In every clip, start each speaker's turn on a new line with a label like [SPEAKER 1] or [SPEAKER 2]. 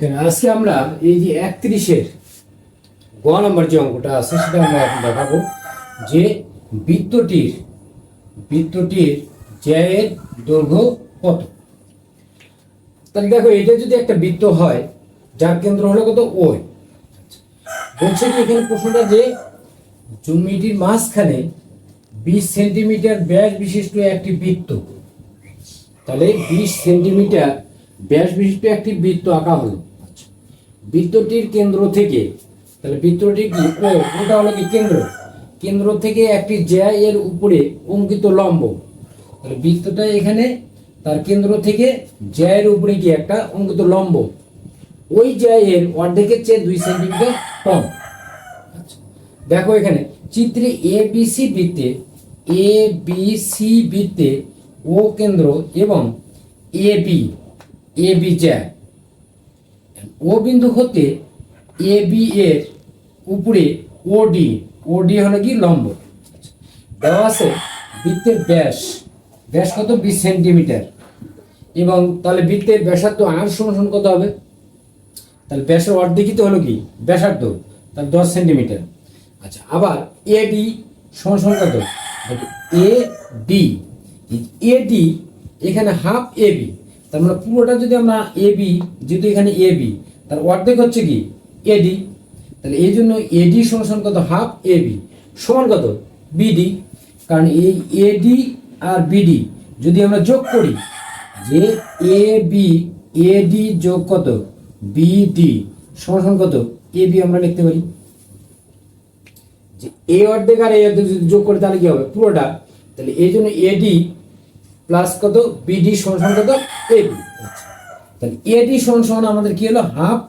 [SPEAKER 1] আজকে আমরা এই যে একত্রিশের গ নম্বর যে অঙ্কটা আছে, সেটা আমরা দেখাবো যে বৃত্তটির বৃত্তটির জ্যায়ের দৈর্ঘ্য কত? তাহলে দেখো, এটা যদি একটা বৃত্ত হয়, যার কেন্দ্র হলো কত? ওই বলছে কি এখানে প্রশ্নটা যে জমিটির মাঝখানে বিশ সেন্টিমিটার ব্যাস বিশিষ্ট একটি বৃত্ত। তাহলে বিশ সেন্টিমিটার ব্যাস বিশিষ্ট একটি বৃত্ত আঁকা হলো। বৃত্তটির কেন্দ্র থেকে, তাহলে বৃত্তটি ওটা হলো কি কেন্দ্র? কেন্দ্র থেকে একটি জ্যা এর উপরে অঙ্কিত লম্ব। তাহলে বৃত্তটা এখানে, তার কেন্দ্র থেকে জ্যা এর উপরে কি একটা অঙ্কিত লম্ব। ওই জ্যা এর অর্ধেকের চেয়ে দুই সেন্টিমিটার কম। আচ্ছা। দেখো এখানে, চিত্রে এ বি সি বৃত্তে এ বি সি বৃত্তে ও কেন্দ্র এবং এ বি এ বি জ্যা। ও বিন্দু হতে এ, বি, এর উপরে ও, ডি। ও, ডি হলো কি? লম্ব। দেওয়া আছে বৃত্তের ব্যাস। ব্যাস কত? বিশ সেন্টিমিটার। এবং তাহলে বৃত্তের ব্যাসার্ধ আর সমান কত হবে? তাহলে ব্যাসের অর্ধেকই তো হলো কি? ব্যাসার্ধ। তার দশ সেন্টিমিটার। আচ্ছা আবার এ, ডি সমান কত? A, D. এ, ডি এখানে হাফ এ, বি। তার মানে পুরোটা যদি আমরা এ বি যেহেতু এখানে এ বি তার অর্ধেক হচ্ছে কি? এডি তাহলে এই জন্য এডি সমান কত? হাফ এ বি সমান কত? বিডি কারণ এই এডি আর বিডি যদি আমরা যোগ করি, যে এ বি এডি যোগ কত? বিডি সমান কত? এ বি আমরা লিখতে পারি। যে এ অর্ধেক আর এ অর্ধেক যদি যোগ করি, তাহলে কি হবে? পুরোটা। তাহলে এই জন্য এডি প্লাস কত? বিডি সমান সমান কত? এবি তাহলে এডি সমান সমান আমাদের কি হলো? হাফ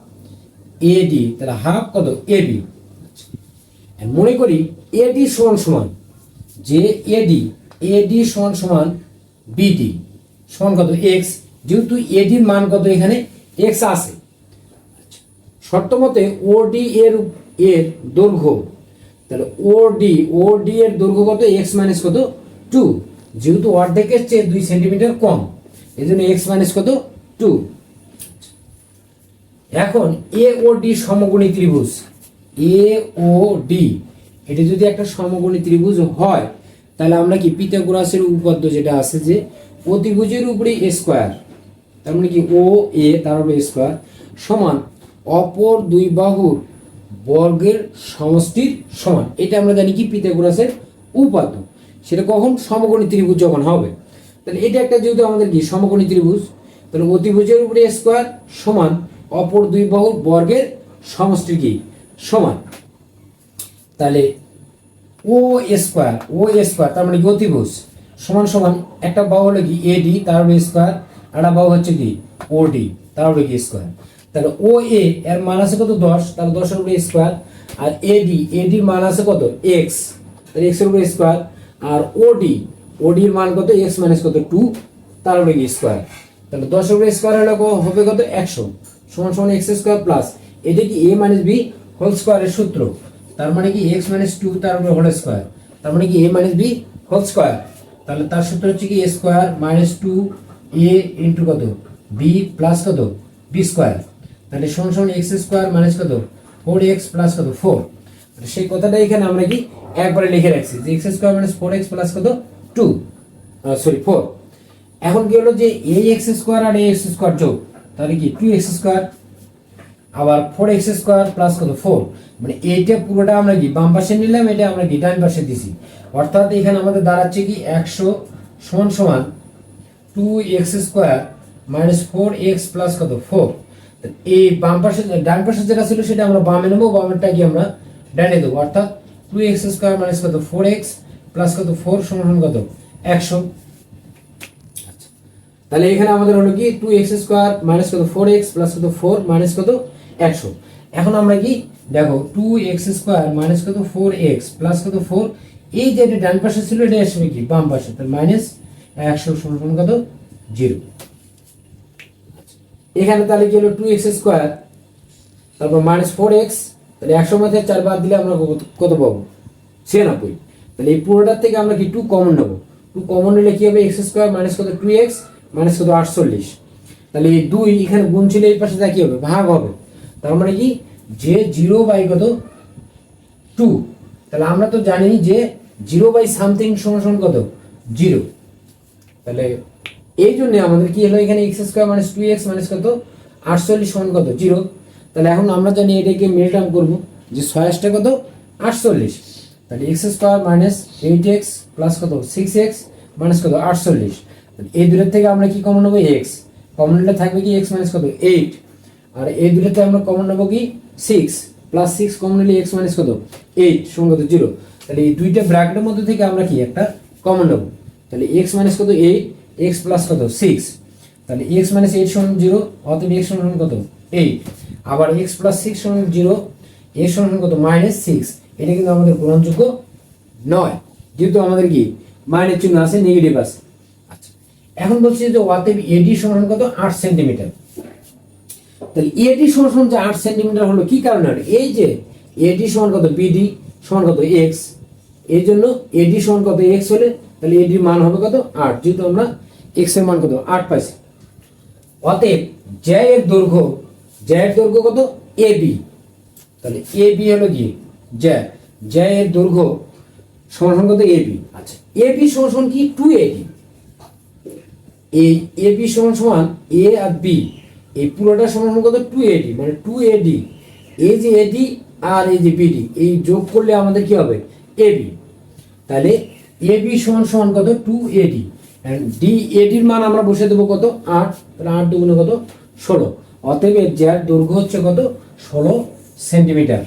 [SPEAKER 1] এডি তাহলে হাফ কত? এবি মনে করি এডি সমান সমান যে এডি এডি সমান সমান বিডি সমান কত? এক্স যেহেতু এডির মান কত এখানে? এক্স আছে। শর্ত মতে ওডি এর এর দৈর্ঘ্য। তাহলে ওডি ওডি এর দৈর্ঘ্য কত? এক্স মাইনাস কত? টু যেহেতু অর্ধেকের চেয়ে দুই সেন্টিমিটার কম। এই জন্য এক্স মাইনাস কত? টু এখন এ ও ডি সমকোণী ত্রিভুজ। এ ও ডি এটা যদি একটা সমকোণী ত্রিভুজ হয়, তাহলে আমরা কি পিথাগোরাসের উপপাদ্য যেটা আছে যে অতিভুজের উপরে এ স্কোয়ার তার মানে কি ও এ তার উপরে স্কোয়ার সমান অপর দুই বাহুর বর্গের সমষ্টির সমান। এটা আমরা জানি কি পিথাগোরাসের উপপাদ্য। সেটা কখন সমকোণী ত্রিভুজ যখন হবে, তাহলে এটা একটা যেহেতু আমাদের কি সমকোণী ত্রিভুজ, তাহলে অতিভুজের উপরে স্কোয়ার সমান অপর দুই বাহুর বর্গের সমষ্টি কি? সমান। তাহলে ও স্কোয়ার ও স্কোয়ার তার মানে কি অতিভুজ? সমান সমান, একটা বাহু হলো কি এডি তার উপরে স্কোয়ার একটা বাহু হচ্ছে কি ও ডি তার উপরে কি স্কোয়ার তাহলে ও এ এর মান আছে কত? দশ। তাহলে দশের উপরে স্কোয়ার আর এ এডি এডির মান আছে কত? এক্স তাহলে এক্সের উপরে স্কোয়ার আর ওডি ওডির মান কত? এক্স মাইনাস কত? টু তার উপরে কি স্কোয়ার তাহলে দশের উপরে স্কোয়ার হলে হবে কত? একশো। সমান সমান এক্স স্কোয়ার প্লাস এটা কি এ মাইনাস বি হোল স্কোয়ারের সূত্র? তার মানে কি এক্স মাইনাস টু তার উপরে হোল স্কোয়ার তার মানে কি A minus B whole square তাহলে তার সূত্র হচ্ছে কি A square minus two A into কত? বি প্লাস কত? বি স্কোয়ার তাহলে সমান সমান এক্স স্কোয়ার মাইনাস কত? ফোর এক্স প্লাস কত? ফোর সেই কথাটা এখানে আমরা কি একবারে লিখে রাখছি, যে X square minus four X plus কত? টু সরি ফোর এখন কি হলো যে এ এক্স স্কোয়ার আর এ এক্স স্কোয়ার যোগ, তাহলে কি টু এক্স স্কোয়ার আবার ফোর এক্স স্কোয়ার প্লাস কত? ফোর মানে এইটা পুরোটা আমরা কি বাম পাশে নিলাম, এটা আমরা কি ডান পাশে দিছি। অর্থাৎ এখানে আমাদের দাঁড়াচ্ছে কি একশো সমান সমান two X square minus four X plus কত? ফোর এই বাম পাশে ডান পাশে যেটা ছিল সেটা আমরা বামে নেব, বামেরটা কি আমরা ডানে দেবো। অর্থাৎ টু এক্স স্কোয়ার মাইনাস কত? ফোর এক্স প্লাস কত? ফোর সমান কত? একশো। তাহলে এখানে আমাদের হলো কি? টু এক্স স্কোয়ার মাইনাস কত? ফোর এক্স প্লাস কত? ফোর মাইনাস কত? একশো। এখন আমরা কি? দেখো টু এক্স স্কোয়ার মাইনাস কত? ফোর এক্স প্লাস কত? ফোর এই যে এটা ডান পাশে ছিল, এটা আসবে কি? বাম পাশে। তাহলে মাইনাস একশো সমান কত? জিরো এখানে তাহলে কি হলো? টু এক্স স্কোয়ার তারপর মাইনাস ফোর এক্স তাহলে একশো মধ্যে চার বাদ দিলে আমরা কত- পাবো? ছিয়ানব্বই। তাহলে এই পুরোটার থেকে আমরা কি টু কমন নেব? টু কমন নিলে কি হবে? এক্স স্কোয়ার মাইনাস কত? টু এক্স মাইনাস কত? আটচল্লিশ। তাহলে এই দুই এখানে গুণ ছিল এই পাশে যা কি হবে? ভাগ হবে। তার মানে কি? যে জিরো বাই কত? টু তাহলে আমরা তো জানি যে জিরো বাই সামথিং সমান কত? জিরো তাহলে এই জন্য আমাদের কি হলো এখানে? X square minus two X minus কত? আটচল্লিশ সমান কত? জিরো তাহলে এখন আমরা জানি এটাকে মেলটাম করব, যে ছয়াশটা কত? আটচল্লিশ। তাহলে X square minus eight X plus কত? সিক্স এক্স মাইনাস কত? আটচল্লিশ। এই দূরের থেকে আমরা কি কমন নেব? এক্স। কমন নিলে থাকবে কি? এক্স মাইনাস কত? এইট। আর এই থেকে আমরা কমন নেব কি? সিক্স প্লাস সিক্স কমন নিলে এক্স মাইনাস কত? এইট কত? জিরো তাহলে এই দুইটা ব্র্যাকেটের মধ্যে থেকে আমরা কি একটা কমন নেব? তাহলে এক্স মাইনাস কত? এইট এক্স প্লাস কত? সিক্স তাহলে এক্স মাইনাস এইট সমান জিরো অতএব এক্স সমান কত? এইট আবার এক্স প্লাস সিক্স সমান জিরো এক্স সমান কত? মাইনাস সিক্স এটা কিন্তু আমাদের গ্রহণযোগ্য নয়। যেহেতু আমাদের কি? মাইনাস চিহ্ন আছে নেগেটিভ আছে। আচ্ছা এখন বলছি যে অতএব এডি সমান কত? আট সেন্টিমিটার তাহলে এডি সমান যে আট সেন্টিমিটার হলো, কি কারণে? এই যে এডি সমান কত? বিডি সমান কত? এক্স এই জন্য এডি সমান কত? এক্স হলে, তাহলে এডির মান হবে কত? আট। যেহেতু আমরা এক্সের মান কত? আট পাইছি। অতএব জ্যা দৈর্ঘ্য জ্যা এর দৈর্ঘ্য কত? এ বি তাহলে এ বি হলো কি জ্যা জ্যা এর দৈর্ঘ্য সমান কত? এ বি আচ্ছা এ বি সমান কি? টু এডি এই এ বি সমান সমান এ আর বি এই পুরোটা সমান কত? টু এ এডি মানে টু এ এডি এই যে এডি আর এই যে বিডি এই যোগ করলে আমাদের কি হবে? এ বি তাহলে এ বি সমান সমান কত? টু এডি ডি এডির মান আমরা বসে দেবো কত? আট। তাহলে আট দুগুণে কত? ষোলো। অতএব এর যার দৈর্ঘ্য হচ্ছে কত? ষোলো সেন্টিমিটার।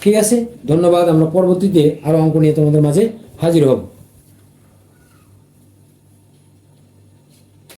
[SPEAKER 1] ঠিক আছে? ধন্যবাদ, আমরা পরবর্তীতে আরও অঙ্ক নিয়ে তোমাদের মাঝে হাজির হব।